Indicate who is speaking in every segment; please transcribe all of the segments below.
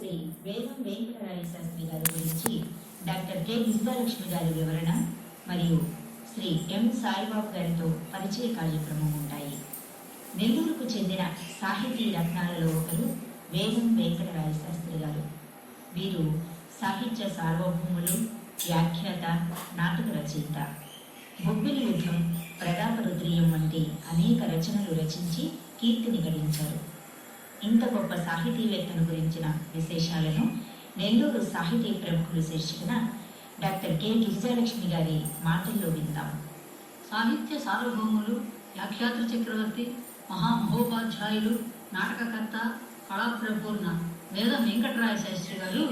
Speaker 1: శ్రీ వేదం వెంకటరాయ శాస్త్రి గారి గురించి డాక్టర్ కె. విశ్వలక్ష్మి గారి వివరణ మరియు శ్రీ ఎం. సాయిబాబు గారితో పరిచయ కార్యక్రమం ఉంటాయి. నెల్లూరుకు చెందిన సాహితీ రత్నాలలో ఒకరు వేదం వెంకటరాయ శాస్త్రి గారు. వీరు సాహిత్య సార్వభౌములు వ్యాఖ్యాత నాటక రచయిత. బొబ్బిలి యుద్ధం ప్రతాపరుద్రీయం వంటి అనేక రచనలు రచించి కీర్తిని గడించారు. ఇంత గొప్ప సాహితీవేత్తను గురించిన విశేషాలను నెల్లూరు సాహితీ ప్రముఖులు శీర్షికన డాక్టర్ కె. గిరిజాలక్ష్మి గారి మాటల్లో విందాం.
Speaker 2: సాహిత్య సార్వభౌములు వ్యాఖ్యాతృ చక్రవర్తి మహామహోపాధ్యాయులు నాటకకర్త కళాప్రపూర్ణ వేద వెంకటరాయ శాస్త్రి గారు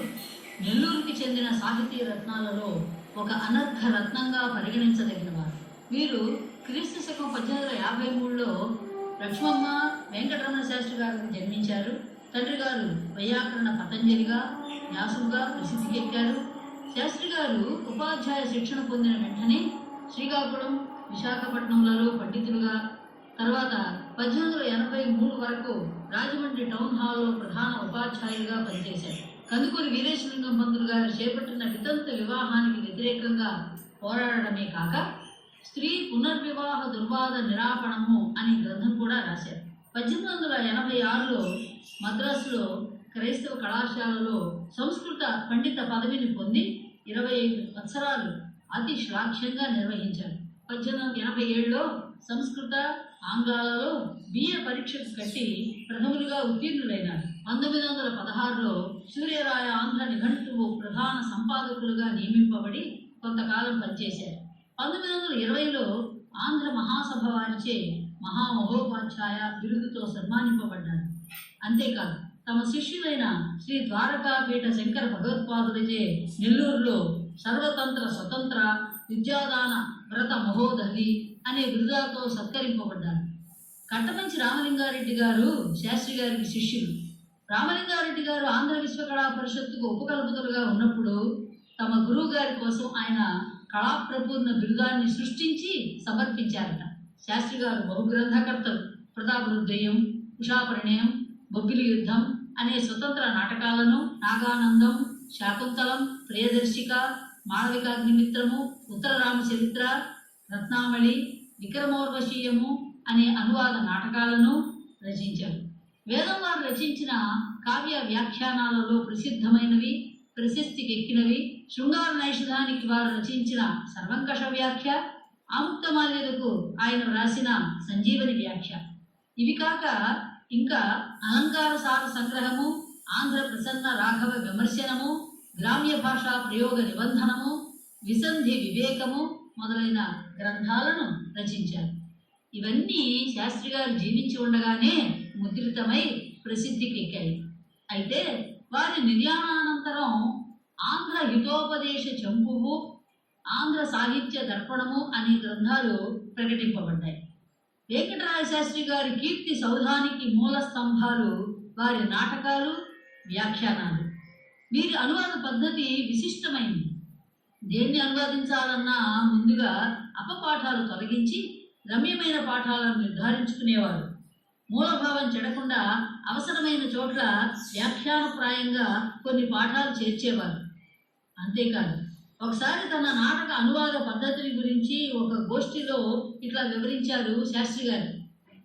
Speaker 2: నెల్లూరుకి చెందిన సాహితీ రత్నాలలో ఒక అనర్ఘ రత్నంగా పరిగణించదగినవారు. వీరు క్రీస్తు శకం పద్దెనిమిది వందల యాభై మూడులో లక్ష్మమ్మ వెంకటరమణ శాస్త్రి గారు జన్మించారు. తండ్రి గారు వైయాకరణ పతంజలిగా వ్యాసుగా ప్రసిద్ధికెక్కారు శాస్త్రి గారు ఉపాధ్యాయ శిక్షణ పొందిన వెంటనే శ్రీకాకుళం విశాఖపట్నంలలో పండితులుగా. తర్వాత పద్దెనిమిది వందల ఎనభై మూడు వరకు రాజమండ్రి టౌన్ హాల్లో ప్రధాన ఉపాధ్యాయులుగా పనిచేశారు. కందుకూరి వీరేశలింగం పంతులు గారు చేపట్టిన వితంతు వివాహానికి వ్యతిరేకంగా పోరాడమే కాక స్త్రీ పునర్వివాహ దుర్వాద నిరాపణము అనే గ్రంథం కూడా రాశారు. పద్దెనిమిది వందల ఎనభై ఆరులో మద్రాసులో క్రైస్తవ కళాశాలలో సంస్కృత పండిత పదవిని పొంది ఇరవై ఐదు సంవత్సరాలు అతి శ్లాఘ్యంగా నిర్వహించారు. పద్దెనిమిది వందల ఎనభై ఏడులో సంస్కృత ఆంగ్లాలలో బిఏ పరీక్షకు కట్టి ప్రథములుగా ఉత్తీర్ణులైనారు. పంతొమ్మిది వందల పదహారులో సూర్యరాయ ఆంధ్ర నిఘంటువు ప్రధాన సంపాదకులుగా నియమింపబడి కొంతకాలం పనిచేశారు. పంతొమ్మిది వందల ఇరవైలో ఆంధ్ర మహాసభ వారిచే మహామహోపాధ్యాయ బిరుదుతో సన్మానింపబడ్డారు అంతేకాదు తమ శిష్యులైన శ్రీ ద్వారకాపీఠ శంకర భగవత్పాదులచే నెల్లూరులో సర్వతంత్ర స్వతంత్ర విద్యాదాన వ్రత మహోదహి అనే బిరుదాతో సత్కరింపబడ్డారు. కట్టమంచి రామలింగారెడ్డి గారు శాస్త్రి గారికి శిష్యులు. రామలింగారెడ్డి గారు ఆంధ్ర విశ్వకళా పరిషత్తుకు ఉపకల్పతులుగా ఉన్నప్పుడు తమ గురువు గారి కోసం ఆయన కళాప్రపూర్ణ బిరుదాన్ని సృష్టించి సమర్పించారట. శాస్త్రి గారు బహుగ్రంథకర్తలు ప్రతాపరుద్రయం ఉషాపరిణయం బొబ్బిలి యుద్ధం అనే స్వతంత్ర నాటకాలను నాగానందం శాకుంతలం ప్రియదర్శిక మాళవికాగ్నిమిత్రము ఉత్తర రామచరిత్ర రత్నావళి విక్రమోర్వశీయము అనే అనువాద నాటకాలను రచించారు. వేదం వారు రచించిన కావ్య వ్యాఖ్యానాలలో ప్రసిద్ధమైనవి ప్రశస్తికెక్కినవి శృంగార నైషధానికి వారు రచించిన సర్వంకష వ్యాఖ్య ఆముక్తమాల్యలకు ఆయన వ్రాసిన సంజీవని వ్యాఖ్య. ఇవి కాక ఇంకా అలంకార సార సంగ్రహము ఆంధ్ర ప్రసన్న రాఘవ విమర్శనము గ్రామ్య భాషా ప్రయోగ నిబంధనము విసంధి వివేకము మొదలైన గ్రంథాలను రచించారు. ఇవన్నీ శాస్త్రి గారు జీవించి ఉండగానే ముద్రితమై ప్రసిద్ధికి ఎక్కాయి అయితే వారి నిర్యాణానంతరం ఆంధ్ర హితోపదేశ చంపువు ఆంధ్ర సాహిత్య దర్పణము అనే గ్రంథాలు ప్రకటింపబడ్డాయి. వెంకటరాయ శాస్త్రి గారి కీర్తి సౌధానికి మూల స్తంభాలు వారి నాటకాలు వ్యాఖ్యానాలు. వీరి అనువాద పద్ధతి విశిష్టమైంది. దేన్ని అనువాదించాలన్నా ముందుగా అపపాఠాలు తొలగించి రమ్యమైన పాఠాలను నిర్ధారించుకునేవారు. మూలభావం చెడకుండా అవసరమైన చోట్ల వ్యాఖ్యానప్రాయంగా కొన్ని పాఠాలు చేర్చేవారు. అంతేకాదు ఒకసారి తన నాటక అనువాద పద్ధతిని గురించి ఒక గోష్ఠిలో ఇట్లా వివరించారు శాస్త్రి గారు.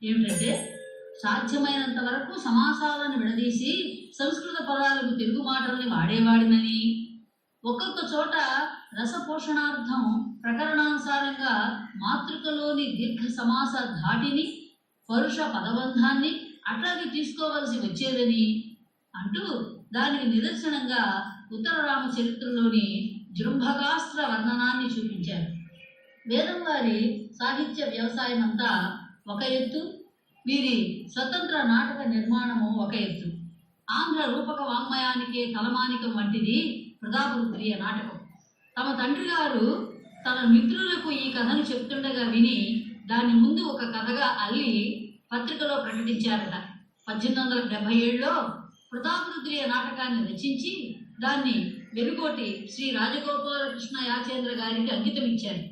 Speaker 2: ఏమిటంటే సాధ్యమైనంత వరకు సమాసాలను విడదీసి సంస్కృత పదాలకు తెలుగు మాటల్ని వాడేవాడినని. ఒక్కొక్క చోట రసపోషణార్థం ప్రకరణానుసారంగా మాతృకలోని దీర్ఘ సమాస ధాటిని పరుష పదబంధాన్ని అట్లాగే తీసుకోవలసి వచ్చేదని అంటూ దానికి నిదర్శనంగా ఉత్తరరామ చరిత్రలోని జృంభగాస్త్ర వర్ణనాన్ని చూపించారు వేదం వారి సాహిత్య వ్యవసాయం అంతా ఒక ఎత్తు వీరి స్వతంత్ర నాటక నిర్మాణము ఒక ఎత్తు. ఆంధ్ర రూపక వాంగ్మయానికే తలమానికం వంటిది ప్రతాపరుద్రియ నాటకం. తమ తండ్రి గారు తన మిత్రులకు ఈ కథను చెప్తుండగా విని దాన్ని ముందు ఒక కథగా అల్లి పత్రికలో ప్రకటించారట. పద్దెనిమిది వందల డెబ్బై ఏడులో ప్రతాపరుద్రియ నాటకాన్ని రచించి దాన్ని వెలుగోటి శ్రీ రాజగోపాలకృష్ణ యాచేంద్ర గారికి అంకితం ఇచ్చారు.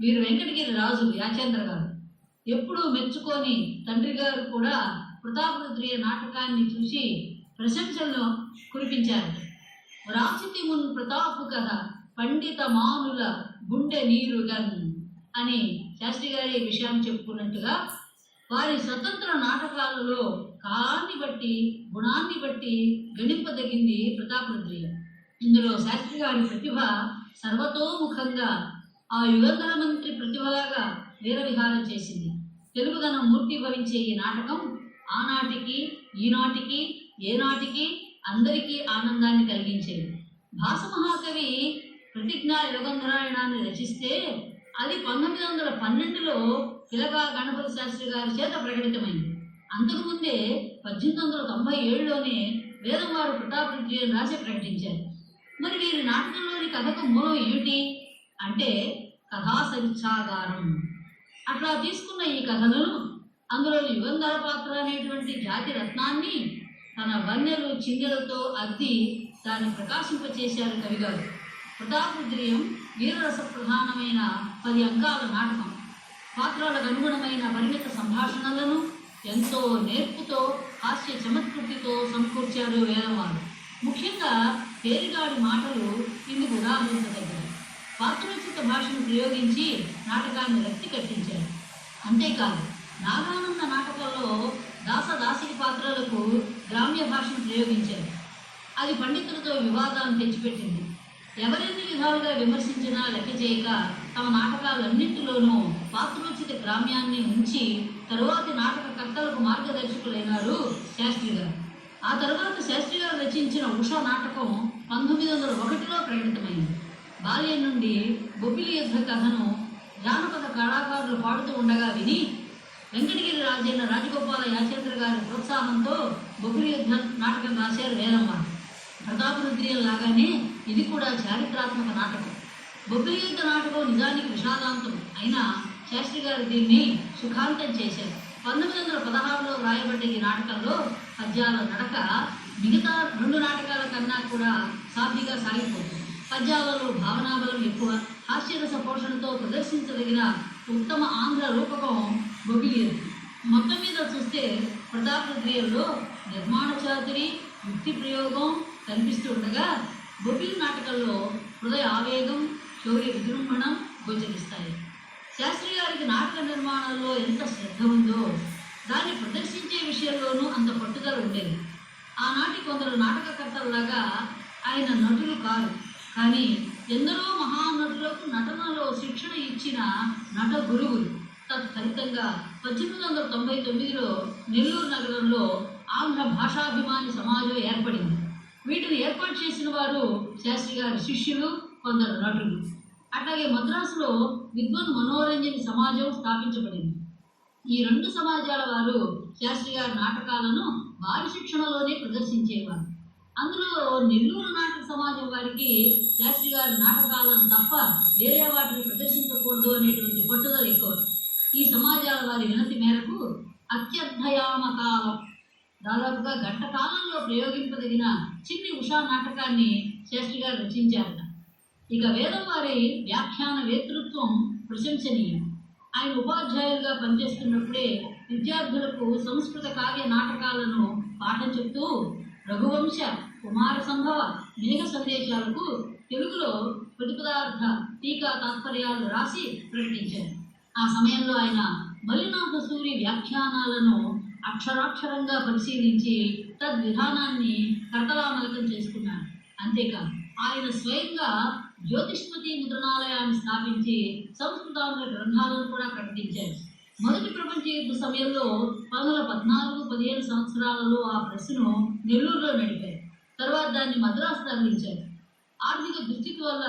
Speaker 2: వీరు వెంకటగిరి రాజు యాచేంద్ర గారు. ఎప్పుడూ మెచ్చుకొని తండ్రి గారు కూడా ప్రతాపరుద్రియ నాటకాన్ని చూసి ప్రశంసలను కురిపించారు. రాసితి మున్ ప్రతాపు కథ పండిత మానుల గుండె నీరుగన్ అని శాస్త్రి గారి విషయం విషయాన్ని చెప్పుకున్నట్టుగా వారి స్వతంత్ర నాటకాలలో కాలాన్ని బట్టి గుణాన్ని బట్టి గణింపదగింది ప్రతాపరుద్రియ. ఇందులో శాస్త్రి గారి ప్రతిభ సర్వతోముఖంగా ఆ యుగంధర మంత్రి ప్రతిభలాగా వీరవిహారం చేసింది. తెలుగుదనం మూర్తి భవించే ఈ నాటకం ఆనాటికి ఈనాటికి ఏనాటికి అందరికీ ఆనందాన్ని కలిగించేది. భాస మహాకవి ప్రతిజ్ఞా యుగంధరాయణాన్ని రచిస్తే అది పంతొమ్మిది వందల పన్నెండులో తిలక గణపతి శాస్త్రి గారి చేత ప్రకటితమైంది. అంతకుముందే పద్దెనిమిది వందల తొంభై ఏడులోనే వేదంవారు ప్రతాపరుద్రియను రాసి ప్రకటించారు. మరి వీరి నాటకంలోని కథకు మూలం ఏమిటి? అంటే కథా అట్లా తీసుకున్న ఈ కథలను అందులో యుగంధర పాత్ర అనేటువంటి జాతి రత్నాన్ని తన వన్నెలు చిందెలతో అద్ది దాన్ని ప్రకాశింపచేశారు కవిగారు. ప్రతాపరుద్రియం వీరరస ప్రధానమైన పది అంకాల నాటకం. పాత్రలకు అనుగుణమైన పరిమిత సంభాషణలను ఎంతో నేర్పుతో హాస్య చమత్కృతితో సమకూర్చారు వేలవారు. ముఖ్యంగా తేలిగాడి మాటలు ఇందుకు ఉదాహరించదగ్గవి పాత్రోచిత భాషను ప్రయోగించి నాటకాన్ని రక్తి కట్టించారు. అంతేకాదు నాగానంద నాటకంలో దాసదాసికి పాత్రలకు గ్రామ్య భాషను ప్రయోగించారు. అది పండితులతో వివాదాలను తెచ్చిపెట్టింది. ఎవరెన్ని విధాలుగా విమర్శించినా లెక్క చేయక తమ నాటకాలన్నింటిలోనూ పాత్రోచిత గ్రామ్యాన్ని ఉంచి తరువాతి నాటకకర్తలకు మార్గదర్శకులైనారు శాస్త్రి గారు. ఆ తర్వాత శాస్త్రి గారు రచించిన ఉషా నాటకం పంతొమ్మిది వందల ఒకటిలో ప్రకటితమైంది. బాల్యం నుండి బొబ్బిలి యుద్ధ కథను జానపద కళాకారులు పాడుతూ ఉండగా విని వెంకటగిరి రాజైన రాజగోపాల యాచేంద్ర గారి ప్రోత్సాహంతో బొబ్బిలి యుద్ధ నాటకం రాశారు వేరమ్మ ప్రతాపరుద్రియం లాగానే ఇది కూడా చారిత్రాత్మక నాటకం. బొబ్బిలి యుద్ధ నాటకం నిజానికి విషాదాంతం అయినా శాస్త్రి గారు దీన్ని సుఖాంతం చేశారు. పంతొమ్మిది వందల పదహారులో రాయబడ్డ ఈ నాటకంలో పద్యాల నడక మిగతా రెండు నాటకాల కన్నా కూడా సాఫీగా సాగిపోతుంది. పద్యాలలో భావనాబలం ఎక్కువ హాస్యరస పోషణతో ప్రదర్శించదగిన ఉత్తమ ఆంధ్ర రూపకం బొబ్బిలి మొత్తం మీద చూస్తే ప్రతాపరుద్రియంలో నిర్మాణ చాతురి యుక్తి ప్రయోగం కనిపిస్తూ ఉండగా బొబ్బిలి నాటకంలో హృదయ ఆవేగం శౌర్య విజృంభణం గోచరిస్తాయి. శాస్త్రి గారికి నాటక నిర్మాణంలో ఎంత శ్రద్ధ ఉందో దాన్ని ప్రదర్శించే విషయంలోనూ అంత పట్టుదల ఉండేది. ఆనాటి కొందరు నాటకకర్తల్లాగా ఆయన నటులు కారు. కానీ ఎందరో మహానటులకు నటనలో శిక్షణ ఇచ్చిన నట గురువులు తత్ఫలితంగా పద్దెనిమిది వందల తొంభై తొమ్మిదిలో నెల్లూరు నగరంలో ఆంధ్ర భాషాభిమాని సమాజం ఏర్పడింది. వీటిని ఏర్పాటు చేసిన వారు శాస్త్రి గారి శిష్యులు కొందరు నటులు. అట్లాగే మద్రాసులో విద్వన్ మనోరంజన్ సమాజం స్థాపించబడింది. ఈ రెండు సమాజాల వారు శాస్త్రి గారి నాటకాలను వారి శిక్షణలోనే ప్రదర్శించేవారు. అందులో నెల్లూరు నాటక సమాజం వారికి శాస్త్రి గారి నాటకాలను తప్ప వేరే వాటిని ప్రదర్శించకూడదు అనేటువంటి పట్టుదల ఎక్కువ. ఈ సమాజాల వారి వినతి మేరకు అత్యర్థయామకాల దాదాపుగా గంట కాలంలో ప్రయోగింపదగిన చిన్ని ఉషా నాటకాన్ని శాస్త్రి గారు రచించారట. ఇక వేదం వారి వ్యాఖ్యాన వేతృత్వం ప్రశంసనీయం. ఆయన ఉపాధ్యాయులుగా పనిచేస్తున్నప్పుడే విద్యార్థులకు సంస్కృత కావ్య నాటకాలను పాఠం చెప్తూ రఘువంశ కుమార సంభవ మేఘ సందేశాలకు తెలుగులో ప్రతిపదార్థ టీకా తాత్పర్యాలు రాసి ప్రకటించారు. ఆ సమయంలో ఆయన మలినాథ సూరి వ్యాఖ్యానాలను అక్షరాక్షరంగా పరిశీలించి తద్విధానాన్ని కర్తలామలకం చేసుకున్నాడు. అంతేకాదు ఆయన స్వయంగా జ్యోతిష్మతి ముద్రణాలయాన్ని స్థాపించి సంస్కృతాంధ్ర గ్రంథాలను కూడా ప్రకటించారు మొదటి ప్రపంచ యుద్ధ సమయంలో పంతొమ్మిది పద్నాలుగు పదిహేను సంవత్సరాలలో ఆ ప్రెస్ను నెల్లూరులో నడిపారు తర్వాత దాన్ని మద్రాసు తరలించారు ఆర్థిక దుస్థితి వల్ల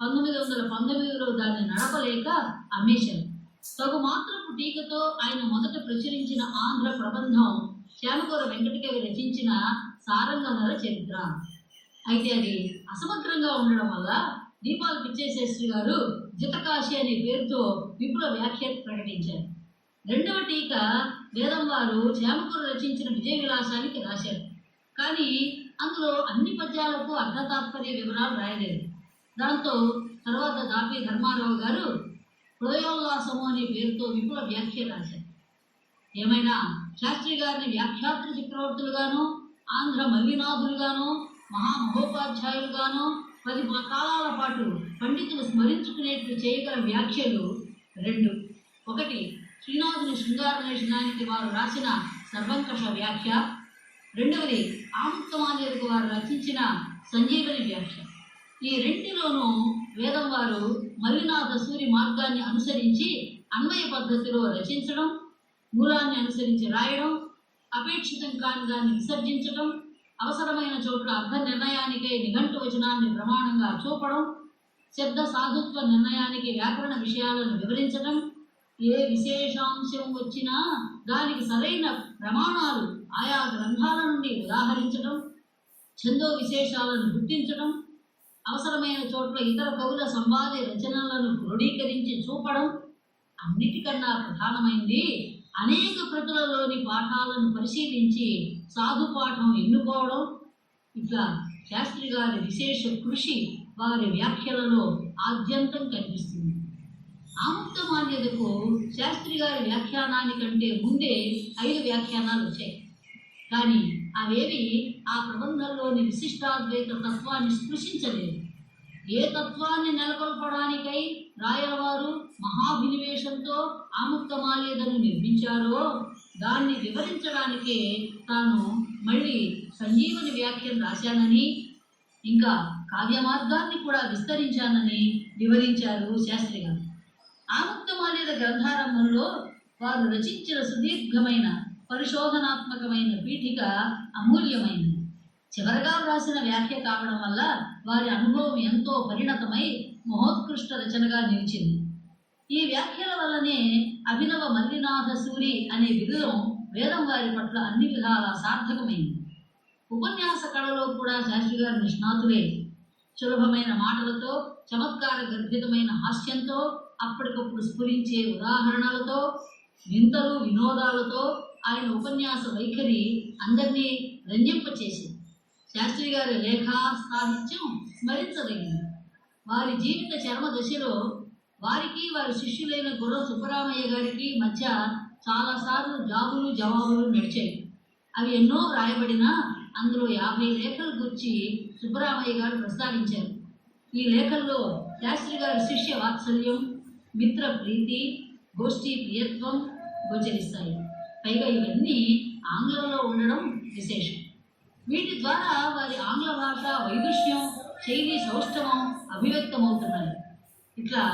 Speaker 2: పంతొమ్మిది వందల పంతొమ్మిదిలో దాన్ని నడపలేక అమ్మేశారు తగు మాత్రపు టీకతో ఆయన మొదట ప్రచురించిన ఆంధ్ర ప్రబంధం శ్యామకూర వెంకటకవి రచించిన సారంగనర చరిత్ర. అయితే అది అసమగ్రంగా ఉండడం వల్ల దీపాల పిచ్చేశ్వరి గారు జితకాశి అనే పేరుతో విపుల వ్యాఖ్య ప్రకటించారు. రెండవ టీక వేదం వారు శ్యామకూర రచించిన విజయ విలాసానికి రాశారు. కానీ అందులో అన్ని పద్యాలకు అర్ధతాత్పర్య వివరాలు రాయలేదు. దాంతో తర్వాత దాపి ధర్మారావు గారు హృదయోల్లాసము అనే పేరుతో విపుల వ్యాఖ్య రాశారు. ఏమైనా శాస్త్రి గారిని వ్యాఖ్యాత్రి చక్రవర్తులుగాను ఆంధ్ర మల్లినాథులుగాను మహామహోపాధ్యాయులుగానో పది కాలాల పాటు పండితులు స్మరించుకునేట్లు చేయగల వ్యాఖ్యలు రెండు. ఒకటి శ్రీనాథుని శృంగార వారు రాసిన సర్వంకష వ్యాఖ్య. రెండవది ఆముక్తమాన్యులకు వారు రచించిన సంజీవని వ్యాఖ్య. ఈ రెంటిలోనూ వేదం వారు మల్లినాథ సూరి మార్గాన్ని అనుసరించి అన్వయ పద్ధతిలో రచించడం మూలాన్ని అనుసరించి రాయడం అపేక్షితం కాని దాన్ని విసర్జించడం అవసరమైన చోట్ల అర్థ నిర్ణయానికై నిఘంటు వచనాన్ని ప్రమాణంగా చూపడం శబ్ద సాధుత్వ నిర్ణయానికి వ్యాకరణ విషయాలను వివరించడం ఏ విశేషాంశం వచ్చినా దానికి సరైన ప్రమాణాలు ఆయా గ్రంథాల నుండి ఉదాహరించడం ఛందో విశేషాలను గుర్తించడం అవసరమైన చోట్ల ఇతర కవుల సంవాది రచనలను క్రోడీకరించి చూపడం అన్నిటికన్నా ప్రధానమైంది. అనేక కృతులలోని పాఠాలను పరిశీలించి సాధు పాఠం ఎన్నుకోవడం ఇట్లా శాస్త్రి గారి విశేష కృషి వారి వ్యాఖ్యలలో ఆద్యంతం కనిపిస్తుంది. ఆముక్తమాన్యతకు శాస్త్రి గారి వ్యాఖ్యానానికంటే ముందే ఐదు వ్యాఖ్యానాలు వచ్చాయి. కానీ అవేవి ఆ ప్రబంధంలోని విశిష్టాద్వైత తత్వాన్ని స్పృశించలేదు. ఏ తత్వాన్ని నెలకొల్పడానికై రాయలవారు మహాభినివేశంతో ఆముక్తమాల్యదను నిర్మించారో దాన్ని వివరించడానికే తాను మళ్ళీ సంజీవని వ్యాఖ్యను రాశానని ఇంకా కావ్యమార్గాన్ని కూడా విస్తరించానని వివరించారు శాస్త్రి గారు. ఆముక్తమాల్యద గ్రంథారంభంలో వారు రచించిన సుదీర్ఘమైన పరిశోధనాత్మకమైన పీఠిక అమూల్యమైనది. చివరగా వ్రాసిన వ్యాఖ్య కావడం వల్ల వారి అనుభవం ఎంతో పరిణతమై మహోత్కృష్ట రచనగా నిలిచింది. ఈ వ్యాఖ్యల వల్లనే అభినవ మల్లినాథ సూరి అనే బిరుదం వేదం వారి పట్ల అన్ని విధాలా సార్థకమైంది. ఉపన్యాస కళలో కూడా శాస్త్రి గారు నిష్ణాతులే. సులభమైన మాటలతో చమత్కార గర్భితమైన హాస్యంతో అప్పటికప్పుడు స్ఫురించే ఉదాహరణలతో వింతలు వినోదాలతో ఆయన ఉపన్యాస వైఖరి అందరినీ రంజింపచేసింది. శాస్త్రి గారి లేఖ సాహిత్యం స్మరించదగింది వారి జీవిత చర్మ దశలో వారికి వారి శిష్యులైన గుర్ర సుబ్బరామయ్య గారికి మధ్య చాలాసార్లు జాబులు జవాబులు నడిచాయి. అవి ఎన్నో రాయబడినా అందులో యాభై లేఖల గురించి సుబ్బరామయ్య గారు ప్రస్తావించారు. ఈ లేఖల్లో శాస్త్రి గారి శిష్య వాత్సల్యం మిత్ర ప్రీతి గోష్ఠీ ప్రియత్వం గోచరిస్తాయి. పైగా ఇవన్నీ ఆంగ్లంలో ఉండడం విశేషం. వీటి ద్వారా వారి ఆంగ్ల భాష వైదుష్యం శైలి సౌష్ఠవం అభివ్యక్తమవుతున్నాయి ఇట్లా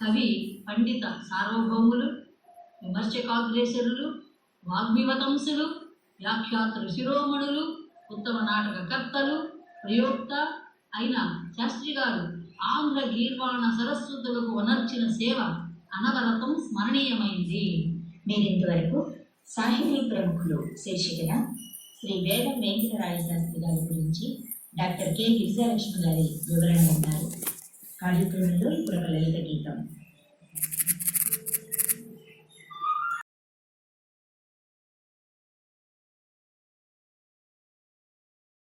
Speaker 2: కవి పండిత సార్వభౌములు విమర్శకాగ్రేసరులు వాగ్వివతంసులు వ్యాఖ్యాత శిరోమణులు ఉత్తమ నాటకకర్తలు ప్రయోక్త అయిన శాస్త్రి గారు ఆంధ్ర గీర్వాణ సరస్వతులకు వనర్చిన సేవ అనవరతం స్మరణీయమైంది.
Speaker 1: మీరింతవరకు సాహితీ ప్రముఖులు శీర్షికన శ్రీ వేద వెంకటరాయ శాస్త్రి గారి గురించి డాక్టర్ కె. గిరిజాలక్ష్మి గారి వివరణ ఉన్నారు కార్యక్రమంలో ఇప్పుడు ఒక లలిత గీతం.